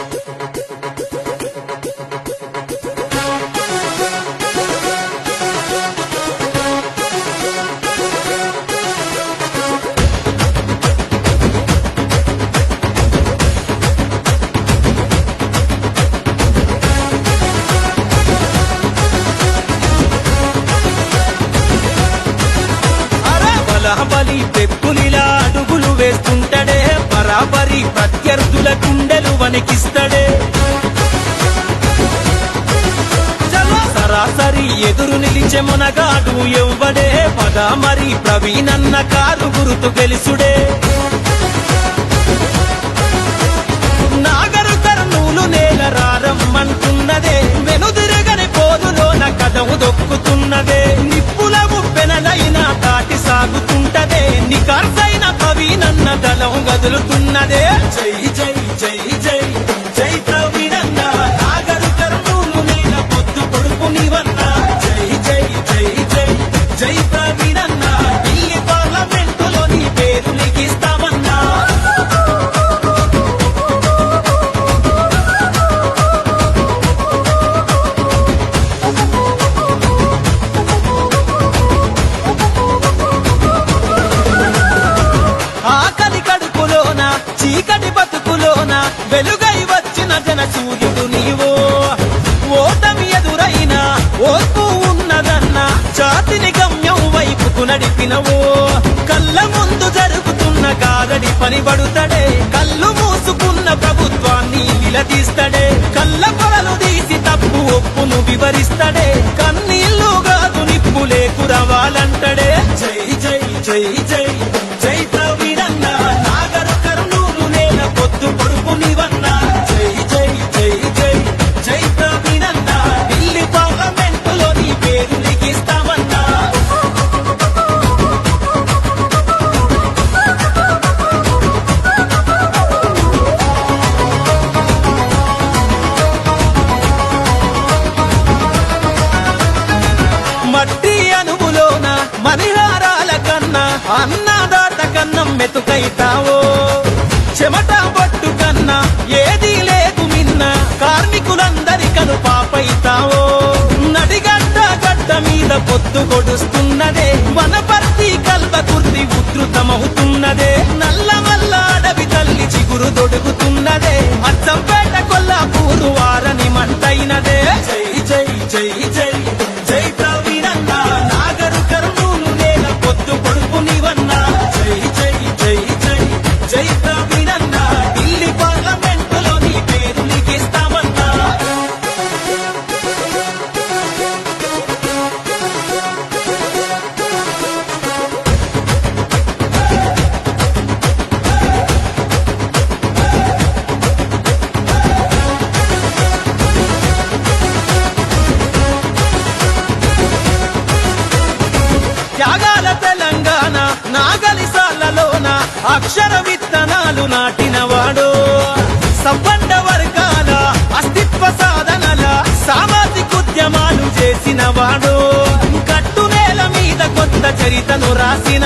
Música బలబలి పెప్పులిలా అడుగులు వేస్తుంటడే బరాబరి ప్రత్యర్థుల గుండెలు వణికిస్తడే. సరాసరి ఎదురు నిలిచే మునగాడు ఎవ్వడే పద మరి ప్రవీణన్న కారు గురుతు గెలుసుడే. కదులుతున్నదే జై జై జై. చీకటి బతుకులోన వెలుగై వచ్చిన జన సూర్యుడు నీవో. ఓటమి ఎదురైన ఓర్పు ఉన్నదన్న చాతిని గమ్యం వైపుకు నడిపినవో. కళ్ళ ముందు జరుగుతున్న గారడి పనిబడుతడే. కళ్ళు మూసుకున్న ప్రభుత్వాన్ని నిలదీస్తడే. కళ్ళ పొరలు తీసి తప్పు ఒప్పును వివరిస్తడే. కన్నీళ్ళు కాదు నిప్పులే కురవాలంటడే. జై జై జై జై. మణిహారాల కన్నా అన్నదాత కన్నం మెతుకైతావో. చెమట పట్టు కన్నా ఏది లేదు మిన్న కార్మికులందరి కను పాపైతావో. నడిగడ్డ గడ్డ మీద పొత్తు కొడుస్తున్నదే వనపర్తి కల్ప కుర్తి ఉధృతమవుతున్నదే. నల్ల మల్ల అడవి తల్లి చిగురు దొడుకుతున్నదే అచ్చంపేట కొల్లాపూరు వారని మంటైనదే. జై జై జై జై. అక్షర విత్తనాలు నాటినవాడు. సంపన్న వర్గాల అస్తిత్వ సాధనల సామాజిక ఉద్యమాలు చేసినవాడు. కట్టు నేల మీద కొత్త చరితను రాసిన